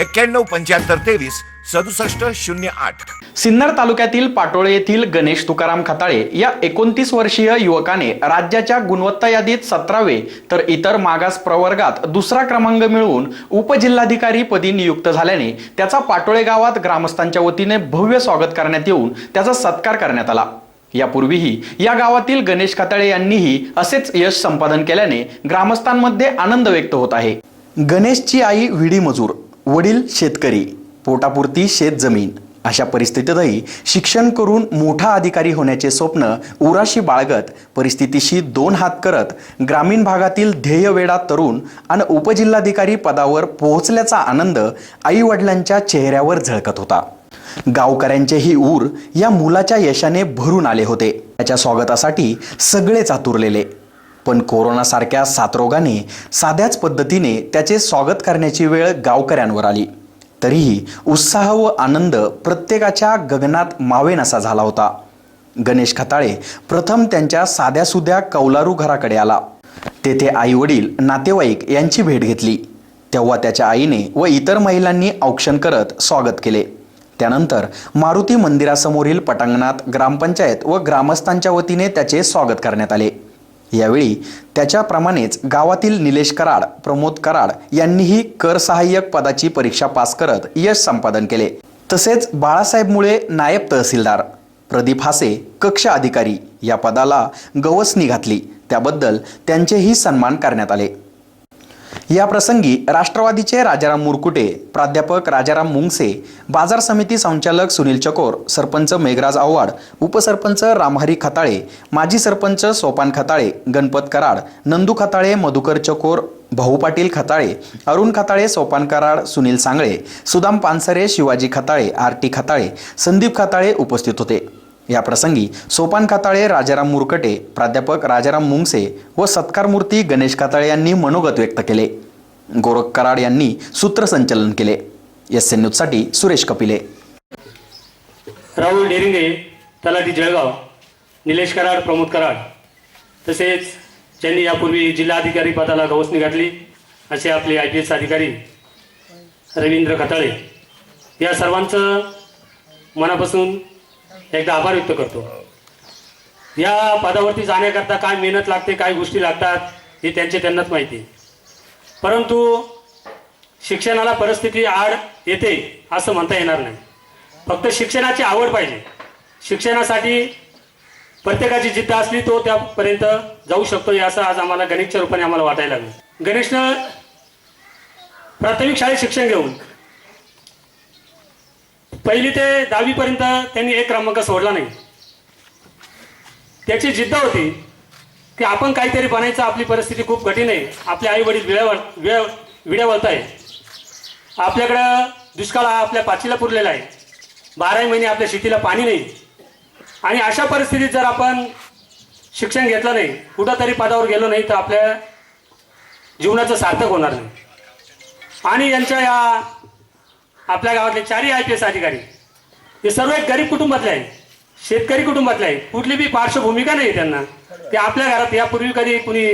एक्क्याण्णव पंच्याहत्तर तेवीस सदुसष्ट शून्य आठ. सिन्नर तालुक्यातील पाटोळे येथील गणेश तुकाराम खताळे या एकोणतीस वर्षीय युवकाने राज्याच्या गुणवत्ता यादीत सतरावे तर इतर मागास प्रवर्गात दुसरा क्रमांक मिळवून उपजिल्हाधिकारी पदी नियुक्त झाल्याने त्याचा पाटोळे गावात ग्रामस्थांच्या वतीने भव्य स्वागत करण्यात येऊन त्याचा सत्कार करण्यात आला. यापूर्वीही या गावातील गणेश खताळे यांनीही असेच यश संपादन केल्याने ग्रामस्थांमध्ये आनंद व्यक्त होत आहे. गणेशची आई विडी मजूर. वडील शेतकरी पोटापुरती शेतजमीन अशा परिस्थितीतही शिक्षण करून मोठा अधिकारी होण्याचे स्वप्न उराशी बाळगत परिस्थितीशी दोन हात करत ग्रामीण भागातील ध्येयवेडा तरुण आणि उपजिल्हाधिकारी पदावर पोहोचल्याचा आनंद आई वडिलांच्या चेहऱ्यावर झळकत होता. गावकऱ्यांचेही ऊर या मुलाच्या यशाने भरून आले होते. त्याच्या स्वागतासाठी सगळेच आतुरलेले. पण कोरोनासारख्या साथरोगाने साध्याच पद्धतीने त्याचे स्वागत करण्याची वेळ गावकऱ्यांवर आली. तरीही उत्साह व आनंद प्रत्येकाच्या गगनात मावेनासा झाला होता. गणेश खताळे प्रथम त्यांच्या साध्यासुध्या कौलारू घराकडे आला. तेथे आई वडील नातेवाईक यांची भेट घेतली. तेव्हा त्याच्या आईने व इतर महिलांनी औक्षण करत स्वागत केले. त्यानंतर मारुती मंदिरासमोरील पटांगणात ग्रामपंचायत व ग्रामस्थांच्या वतीने त्याचे स्वागत करण्यात आले. यावेळी त्याच्याप्रमाणेच गावातील निलेश कराड प्रमोद कराड यांनीही कर सहाय्यक पदाची परीक्षा पास करत यश संपादन केले. तसेच बाळासाहेब मुळे नायब तहसीलदार प्रदीप हासे कक्ष अधिकारी या पदाला गवसणी घातली. त्याबद्दल त्यांचेही सन्मान करण्यात आले. या प्रसंगी राष्ट्रवादीचे राजाराम मुरकुटे प्राध्यापक राजाराम मुंगसे बाजार समिती संचालक सुनील चकोर सरपंच मेघराज आव्हाड उपसरपंच रामहरी खताळे माजी सरपंच सोपान खताळे गणपत कराड नंदू खताळे मधुकर चकोर भाऊ पाटील खताळे अरुण खताळे सोपान कराड सुनील सांगळे सुदाम पानसरे शिवाजी खताळे आर टी खताळे संदीप खताळे उपस्थित होते. या प्रसंगी सोपान खाताळे राजाराम मुरकटे प्राध्यापक राजाराम मुंगसे व सत्कारमूर्ती गणेश खाताळे यांनी मनोगत व्यक्त केले. गोरख कराड यांनी सूत्रसंचलन केले. एस एन न्यूजसाठी सुरेश कपिले. राहुल डेरिंगे तलाठी जळगाव निलेश कराड प्रमोद कराड. तसेच ज्यांनी यापूर्वी जिल्हाधिकारी पदाला गवसणी घातली असे आपले आय पी एस अधिकारी रवींद्र खताळे. या सर्वांचं मनापासून एकदा आभार व्यक्त करतो. या पदावरती जाण्याकरता काय मेहनत लागते काय गोष्टी लागतात हे त्यांचे त्यांनाच माहिती. आहे. परंतु शिक्षणाला परिस्थिती आड येते असं म्हणता येणार नाही. फक्त शिक्षणाची आवड पाहिजे. शिक्षणासाठी प्रत्येकाची जिद्द असली तो त्यापर्यंत जाऊ शकतो हे असं आज आम्हाला गणेशच्या रूपाने आम्हाला वाटायला लागलं. गणेशनं प्राथमिक शाळेत शिक्षण घेऊन पहिली ते दहावीपर्यंत त्यांनी एक क्रमांक सोडला नाही. त्याची जिद्द होती की आपण काहीतरी बनायचं आपली परिस्थिती खूप कठीण आहे. आपले आई वडील विड्यावर वेळ विड्यावरत आहे आपल्याकडं दुष्काळ हा आपल्या पाचीला पुरलेला आहे. बाराही महिने आपल्या शेतीला पाणी नाही. आणि अशा परिस्थितीत जर आपण शिक्षण घेतलं नाही कुठंतरी पदावर गेलो नाही तर आपल्या जीवनाचं सार्थक होणार नाही. आणि यांच्या या आपल्या गावातले चारही आय पी एस अधिकारी. हे सर्व एक गरीब कुटुंबातले आहे शेतकरी कुटुंबातले आहे कुठली बी पार्श्वभूमिका नाही त्यांना. ते आपल्या घरात यापूर्वी कधी कुणी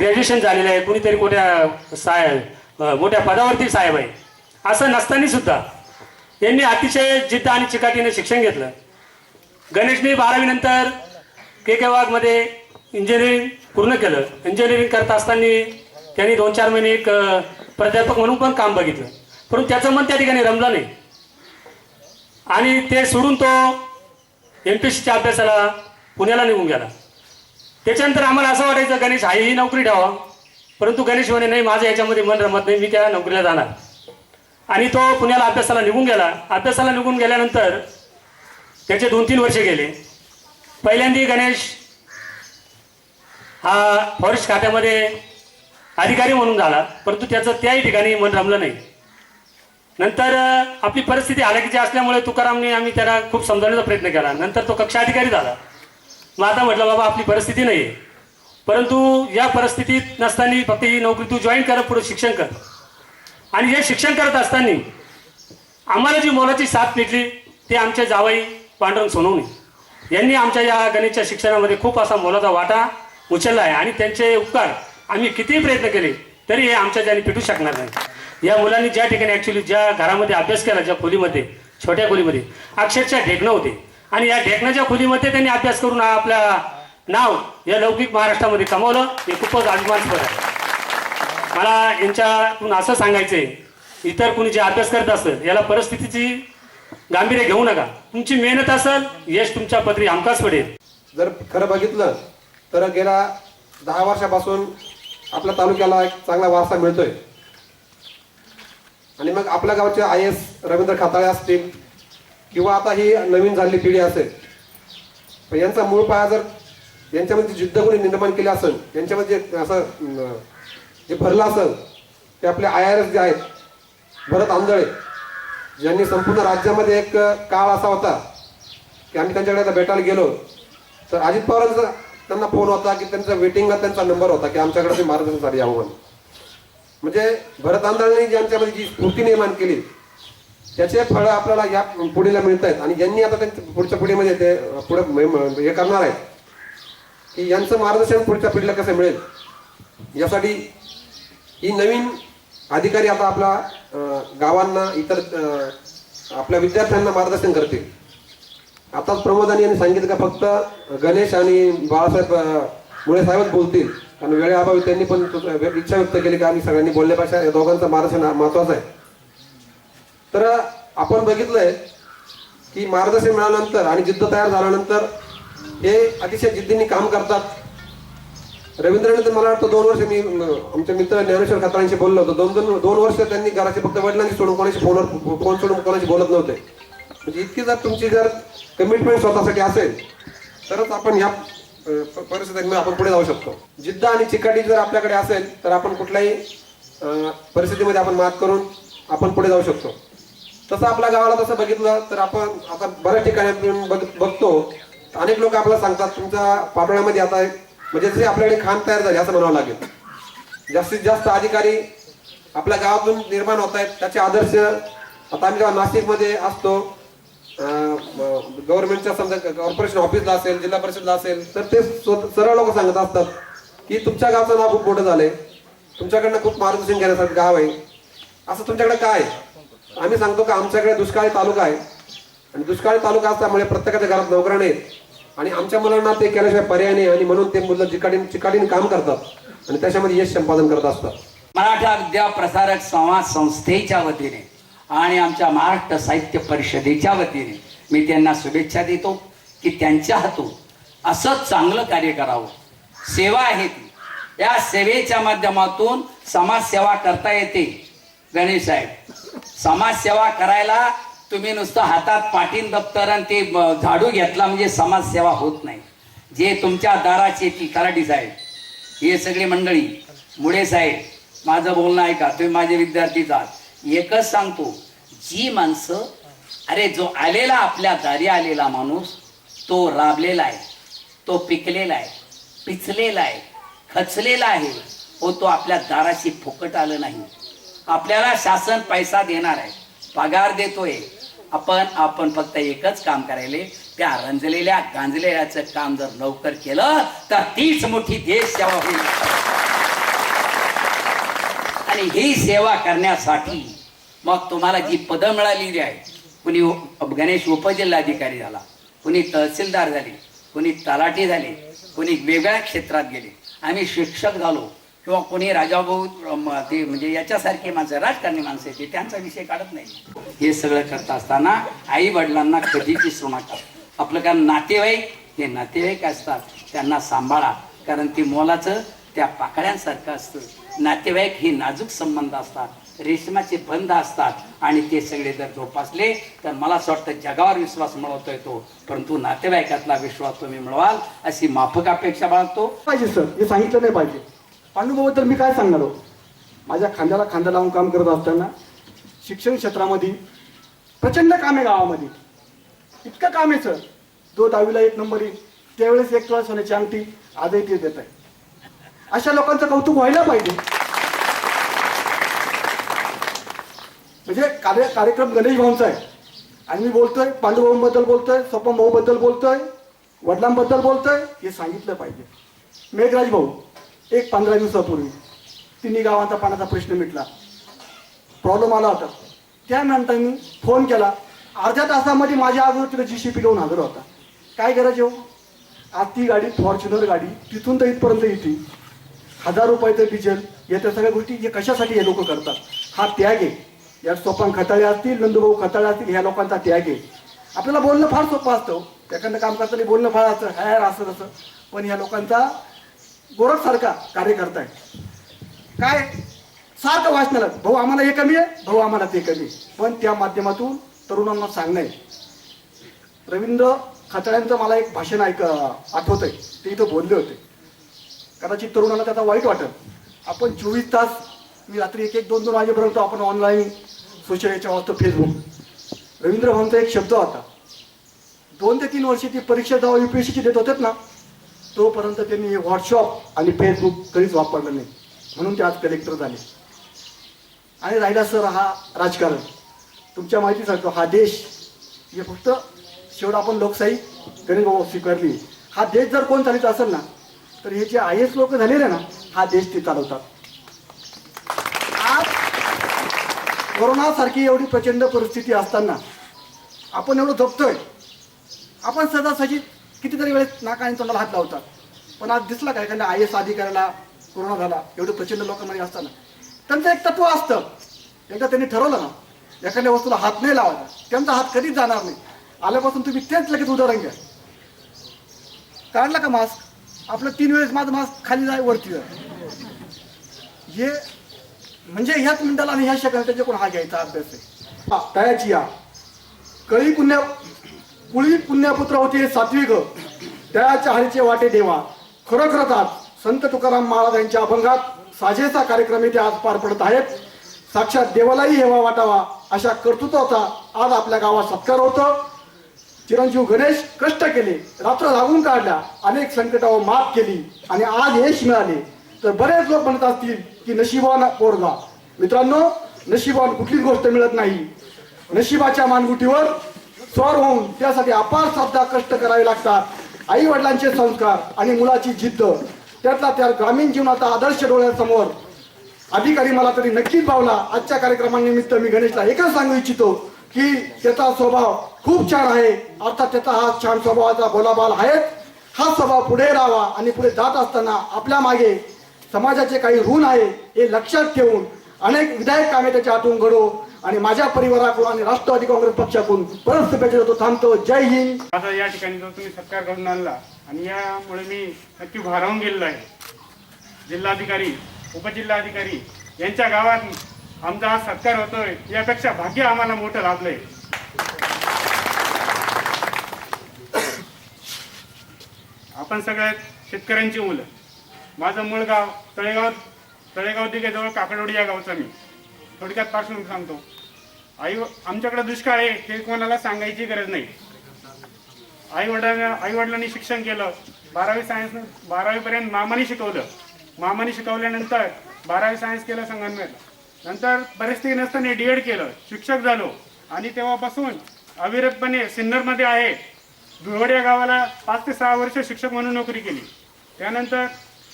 ग्रॅज्युएशन झालेलं आहे कुणीतरी मोठ्या साहेब मोठ्या पदावरती साहेब आहे असं नसताना सुद्धा यांनी अतिशय जिद्द आणि चिकाटीने शिक्षण घेतलं. गणेशने बारावीनंतर के के वाघमध्ये इंजिनिअरिंग पूर्ण केलं. इंजिनिअरिंग करत असताना त्यांनी दोन चार महिने एक प्राध्यापक म्हणून पण काम बघितलं. परंतु त्याचं मन त्या ठिकाणी रमलं नाही. आणि ते सोडून तो एम पी सीच्या अभ्यासाला पुण्याला निघून गेला. त्याच्यानंतर आम्हाला असं वाटायचं गणेश आई ही नोकरी ठेवा. परंतु गणेश म्हणे नाही माझं याच्यामध्ये मन रमत नाही मी त्या नोकरीला जाणार. आणि तो पुण्याला अभ्यासाला निघून गेला. अभ्यासाला निघून गेल्यानंतर त्याचे दोन तीन वर्षे गेले. पहिल्यांदा गणेश हा फॉरेस्ट खात्यामध्ये अधिकारी म्हणून झाला परंतु त्याचं त्याही ठिकाणी मन रमलं नाही. नंतर आपली परिस्थिती हालाकीची असल्यामुळे तुकारामने आम्ही त्याला खूप समजवण्याचा प्रयत्न केला. नंतर तो कक्षाधिकारी झाला. मग आता म्हटलं बाबा आपली परिस्थिती नाही आहे परंतु या परिस्थितीत नसताना फक्त ही नोकरी तू जॉईन कर पुढे शिक्षण कर. आणि हे शिक्षण करत असताना आम्हाला जी मोलाची साथ भेटली ते आमच्या जावई पांडुरंग सोनवणे. यांनी आमच्या या गणितच्या शिक्षणामध्ये खूप असा मोलाचा वाटा उचलला आहे आणि त्यांचे उपकार आम्ही कितीही प्रयत्न केले तरी हे आमच्या ज्याने पिटू शकणार नाही. या मुलांनी ज्या ठिकाणी ॲक्च्युली ज्या घरामध्ये अभ्यास केला ज्या खोलीमध्ये छोट्या खोलीमध्ये अक्षरशः ढेकणं होते. आणि या ढेकणाच्या खोलीमध्ये त्यांनी अभ्यास करून आपला आपल्या नाव या लौकिक महाराष्ट्रामध्ये कमावलं हे खूपच अभिमानस्पद आहे. मला यांच्यातून असं सांगायचंय इतर कुणी जे अभ्यास करत असेल याला परिस्थितीची गांभीर्य घेऊ नका. तुमची मेहनत असेल यश तुमच्या पदरी हमखास पडेल. जर खरं बघितलं तर गेल्या दहा वर्षापासून आपल्या तालुक्याला एक चांगला वारसा मिळतोय. आणि मग आपल्या गावचे आय एस रवींद्र खाताळे असतील किंवा आता ही नवीन झालेली पिढी असेल पण यांचा मूळ पाया जर यांच्यामध्ये जिद्द कोणी निर्माण केली असेल यांच्यामध्ये जे असं जे भरलं असेल ते आपले आय आर एस जे आहेत भरत आंधळे ज्यांनी संपूर्ण राज्यामध्ये एक काळ असा होता की आम्ही त्यांच्याकडे आता भेटायला गेलो तर अजित पवारांचा त्यांना फोन होता की त्यांचा वेटिंगला त्यांचा नंबर होता की आमच्याकडे ते मार्गदर्शनासाठी यावं म्हणून. म्हणजे भरत ज्यांच्यामध्ये जी स्फूर्ती निर्माण केली त्याचे फळं आपल्याला या पुढीला मिळत आहेत. आणि यांनी आता त्यांच्या पुढच्या पिढीमध्ये ते पुढे हे करणार आहेत की यांचं मार्गदर्शन पुढच्या पिढीला कसं मिळेल यासाठी ही नवीन अधिकारी आता आपला गावांना इतर आपल्या विद्यार्थ्यांना मार्गदर्शन करतील. आताच प्रमोदानी यांनी सांगितलं का फक्त गणेश आणि बाळासाहेब मुळे साहेबच बोलतील. कारण वेळेअभावी त्यांनी पण इच्छा व्यक्त केली का आम्ही सगळ्यांनी बोलण्यापेक्षा या दोघांचं मार्गदर्शन महत्वाचं आहे. तर आपण बघितलंय की मार्गदर्शन मिळाल्यानंतर आणि जिद्द तयार झाल्यानंतर हे अतिशय जिद्दीने काम करतात. रवींद्रने तर मला वाटतं दोन वर्ष मी आमच्या मित्र ज्ञानेश्वर खतरांशी बोललो होतो. दोन दोन दोन वर्ष त्यांनी घराचे फक्त वडिलांशी सोडून कोणाशी फोनवर फोन सोडून कोणाशी बोलत नव्हते. म्हणजे इतकी जर तुमची जर कमिटमेंट स्वतःसाठी असेल तरच आपण या अ, आपण पुढे जाऊ शकतो. जिद्द आणि चिकाटी जर आपल्याकडे असेल तर आपण कुठल्याही परिस्थितीमध्ये आपण मात करून आपण पुढे जाऊ शकतो. तसं आपल्या गावाला तसं बघितलं तर आपण आता बऱ्याच ठिकाणी बघ- बघतो. अनेक लोक आपल्याला सांगतात तुमच्या पाटोळ्यामध्ये आता म्हणजे जसे आपल्याकडे खाण तयार झाली असं म्हणावं लागेल. जास्तीत जास्त अधिकारी आपल्या गावातून निर्माण होत आहेत त्याचे आदर्श आता आम्ही जेव्हा नाशिकमध्ये असतो गव्हर्नमेंटच्या समजा कॉर्पोरेशन ऑफिसला असेल जिल्हा परिषदला असेल तर ते सरळ लोक सांगत असतात की तुमच्या गावचं नाव खूप मोठं झालंय. तुमच्याकडनं खूप मार्गदर्शन घेण्यासारखं गाव आहे. असं तुमच्याकडे काय आहे? आम्ही सांगतो का आमच्याकडे दुष्काळी तालुका आहे. आणि दुष्काळी तालुका असल्यामुळे प्रत्येकाच्या घरात नोकऱ्या नाहीत आणि आमच्या मुलांना ते केल्याशिवाय पर्याय नाही आणि म्हणून ते मुलं चिकाटीन चिकाटीन काम करतात. आणि त्याच्यामध्ये यश संपादन करत असतात. मराठा विद्या प्रसारक संवाद संस्थेच्या वतीने आणि आमच्या महाराष्ट्र साहित्य परिषदेच्या वतीने मी त्यांना शुभेच्छा देतो की त्यांच्या हातून असं चांगलं कार्य करावं. सेवा आहे ती. या सेवेच्या माध्यमातून समाजसेवा करता येते. गणेश साहेब समाजसेवा करायला तुम्ही नुसतं हातात पाटीन दप्तर आणि ते झाडू घेतला म्हणजे समाजसेवा होत नाही. जे तुमच्या दाराची ती कराडी साहेब हे सगळी मंडळी मुळे साहेब माझं बोलणं ऐका तुम्ही माझे विद्यार्थीच आहात एकच सांगतो जी माणसं अरे जो आलेला आपल्या दारी आलेला माणूस तो राबलेला आहे तो पिकलेला आहे पिचलेला आहे खचलेला आहे हो तो आपल्या दाराशी फुकट आलं नाही. आपल्याला शासन पैसा देणार आहे पगार देतोय. आपण आपण फक्त एकच काम करायले त्या रंजलेल्या गांजलेल्याचं काम जर लवकर केलं तर तीच मोठी देश सेवा होईल. आणि ही सेवा करण्यासाठी मग तुम्हाला जी पदं मिळालेली आहे कुणी गणेश उपजिल्हाधिकारी झाला कुणी तहसीलदार झाले कुणी तलाठी झाले कुणी वेगळ्या क्षेत्रात गेले. आम्ही शिक्षक झालो किंवा कोणी राजाभाऊ ते म्हणजे याच्यासारखी माणसं राजकारणी माणसं येते त्यांचा विषय काढत नाही. हे सगळं करत असताना आई वडिलांना कधीच विसरू नका. आपलं कारण नातेवाईक हे नातेवाईक असतात त्यांना सांभाळा. कारण ती मोलाचं त्या पाकळ्यांसारखं असतं. नातेवाईक हे नाजूक संबंध असतात रेशमाचे बंध असतात आणि ते सगळे जर जोपासले तर मला असं वाटतं जगावर विश्वास मिळवता येतो परंतु नातेवाईकातला विश्वास तुम्ही मिळवाल अशी माफक अपेक्षा बाळगतो. पाहिजे सर. हे सांगितलं नाही पाहिजे. पांडुभाऊ मी काय सांगणार हो? माझ्या खांद्याला खांदा लावून काम करत असताना शिक्षण क्षेत्रामध्ये प्रचंड काम आहे गावामध्ये. इतकं काम आहे सर. जो दहावीला एक नंबर येईल त्यावेळेस एक क्लास होण्याची अंगठी आजही ते देत आहे. अशा लोकांचं कौतुक व्हायला पाहिजे. म्हणजे कार्य कार्यक्रम गणेश भाऊंचा आहे. आणि मी बोलतोय पांडुभाऊंबद्दल बोलतोय स्वपन भाऊ बद्दल बोलतोय वडिलांबद्दल बोलतोय हे सांगितलं पाहिजे. मेघराज भाऊ एक पंधरा दिवसापूर्वी तिन्ही गावांचा पाण्याचा प्रश्न मिटला. प्रॉब्लेम आला होता. त्यानंतर मी फोन केला. अर्ध्या तासामध्ये माझ्या अगोदर तिला जी सी पी लावून हजर होता. काय करायचे हो? आज ती गाडी फॉर्च्युनर गाडी तिथून तर इथपर्यंत येते. हजार रुपयाचं डिझेल या त्या सगळ्या गोष्टी जे कशासाठी हे लोक करतात हा त्याग आहे. या सोपान खताळे असतील नंदूभाऊ खताळे असतील ह्या लोकांचा त्याग आहे. आपल्याला बोलणं फार सोपं असतं हो. त्याकडनं काम करताना बोलणं फार असतं हा असं तसं. पण ह्या लोकांचा गोरखसारखा कार्य करताय काय? सारखं वाचनाला भाऊ आम्हाला हे कमी आहे भाऊ आम्हाला ते कमी आहे. पण त्या माध्यमातून तरुणांना सांगणं आहे. रवींद्र खताळ्यांचं मला एक भाषण ऐक आठवत आहे ते इथं बोलले होते. कदाचित तरुणाला त्याचा वाईट वाटत. आपण चोवीस तास मी रात्री एक एक दोन दोन वाजेपर्यंत आपण ऑनलाईन सोशल याच्या वाचतो फेसबुक रवींद्र भाऊंचा एक शब्द होता. दोन ते तीन वर्षी ती परीक्षा जेव्हा सीची देत होतात ना तोपर्यंत त्यांनी व्हॉट्सअप आणि फेसबुक कधीच वापरलं नाही. म्हणून ते आज कलेक्टर झाले. आणि राहिला सर हा राजकारण. तुमच्या माहिती सांगतो हा देश हे फक्त शेवट आपण लोकशाही गणेशभाऊ स्वीकारली. हा देश जर कोण चालित असेल ना तर हे जे आय एस लोक झालेले ना हा देश ते चालवतात आज कोरोनासारखी एवढी प्रचंड परिस्थिती असताना आपण एवढं जपतोय आपण सहजासहजी कितीतरी वेळेस नाका आणि तोंडाला हात लावतात. पण आज दिसला काय एखाद्या आय एस अधिकाऱ्याला कोरोना झाला एवढं प्रचंड लोकांमध्ये असताना? त्यांचं एक तत्व असतं. एकदा त्यांनी ठरवलं ना एखाद्या वस्तूला हात नाही लावायचा. त्यांचा हात कधीच जाणार नाही. आल्यापासून तुम्ही तेच लगेच उदाहरण घ्या. काढला का मास्क आपलं तीन वेळेस माझं मास खाली जाय वरती जाय. हे म्हणजे ह्याच मिनिटाला आणि ह्या शकाल त्याच्याकडून हा घ्यायचा अभ्यास आहे. हा, तयाची या. कळी पुण्या कुळी पुण्यपुत्र होते सात्विक. त्याच्या हरीचे वाटे देवा खरोखरच आज संत तुकाराम महाराज यांच्या अभंगात साजेचा कार्यक्रम इथे आज पार पडत आहेत. साक्षात देवालाही हेवा वाटावा अशा कर्तृत्वाचा आज आपल्या गावात सत्कार होतो. चिरंजीव गणेश कष्ट केले रात्र लागून काढल्या अनेक संकटावर मात केली आणि आज यश मिळाले. तर बरेच लोक म्हणत असतील की नशिबान पोरगा मित्रांनो नशिबान कुठलीच गोष्ट मिळत नाही. नशिबाच्या मानगुटीवर स्वार होऊन त्यासाठी अपार श्रद्धा कष्ट करावे लागतात. आई वडिलांचे संस्कार आणि मुलाची जिद्द त्यातला त्या ग्रामीण जीवनाचा आदर्श डोळ्यासमोर. अधिकारी मला तरी नक्कीच भावला आजच्या कार्यक्रमानिमित्त मी गणेशला एकच सांगू इच्छितो की त्याचा स्वभाव खूप छान आहे. अर्थात त्याचा हा छान स्वभावाचा बोलाबाल आहे हा स्वभाव पुढे राहावा आणि पुढे जात असताना आपल्या मागे समाजाचे काही ऋण आहे हे लक्षात ठेवून अनेक विधायक कामे त्याच्या हातून घडो आणि माझ्या परिवाराकडून आणि राष्ट्रवादी काँग्रेस पक्षाकडून परत शुभेच्छा देतो थांबतो. जय हिंद. माझा या ठिकाणी जो तुम्ही सत्कार घडून आणला. आणि यामुळे मी नक्की भारावून गेलेलो आहे. जिल्हाधिकारी उपजिल्हाधिकारी यांच्या गावात आमचा हा सत्कार होतोय यापेक्षा भाग्य आम्हाला मोठं लाभलंय. आपण सगळ्यात शेतकऱ्यांची मुलं. माझं मूळ गाव तळेगाव तळेगाव दिघेजवळ काकडोडी या गावचा मी. थोडक्यात पासून सांगतो. आई आमच्याकडे दुष्काळ आहे हे कोणाला सांगायची गरज नाही. आई वडिलांना आई वडिलांनी शिक्षण केलं बारावी सायन्स बारावी पर्यंत मामाने शिकवलं. मामाने शिकवल्यानंतर बारावी सायन्स केलं संगमनेर नंतर परिस्थिती नसताना डी एड केलं शिक्षक झालो आणि तेव्हापासून अविरतपणे सिन्नरमध्ये आहे. धुळवड या गावाला पाच ते सहा वर्ष शिक्षक म्हणून नोकरी केली. त्यानंतर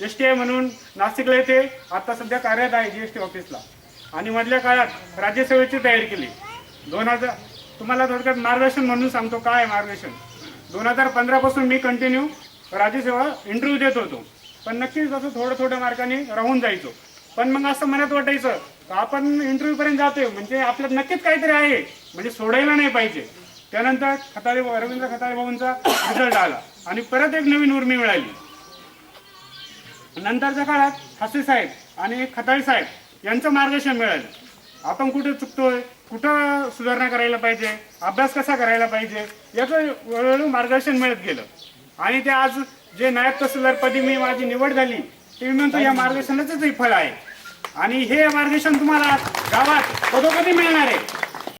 एस टी आय म्हणून नाशिकला येथे आता सध्या कार्यरत आहे जी एस टी ऑफिसला. आणि मधल्या काळात राज्यसेवेची तयारी केली. दोन हजार तुम्हाला थोडक्यात मार्गदर्शन म्हणून सांगतो काय आहे मार्गदर्शन. दोन हजार पंधरापासून मी कंटिन्यू राज्यसेवा इंटरव्ह्यू देत होतो. पण नक्कीच असं थोडं थोड्या मार्काने राहून जायचो. पण मग असं मनात वाटायचं आपण इंटरव्ह्यू पर्यंत जातोय. म्हणजे आपल्यात नक्कीच काहीतरी आहे. म्हणजे सोडायला नाही पाहिजे. त्यानंतर खताळे रवींद्र खताळे बाबूंचा रिझल्ट आला. आणि परत एक नवीन उर्मी मिळाली. नंतरच्या काळात हसे साहेब आणि खताळे साहेब यांचं मार्गदर्शन मिळालं. आपण कुठे चुकतोय? कुठं सुधारणा करायला पाहिजे? अभ्यास कसा करायला पाहिजे? याचं वेळोवेळी मार्गदर्शन मिळत गेलं. आणि ते आज जे नायब तहसीलदारपदी मी माझी निवड झाली ते मी म्हणतो या मार्गदर्शनाचंच फळ आहे. आणि हे मार्गदर्शन तुम्हाला गावात कधोकधी मिळणार आहे.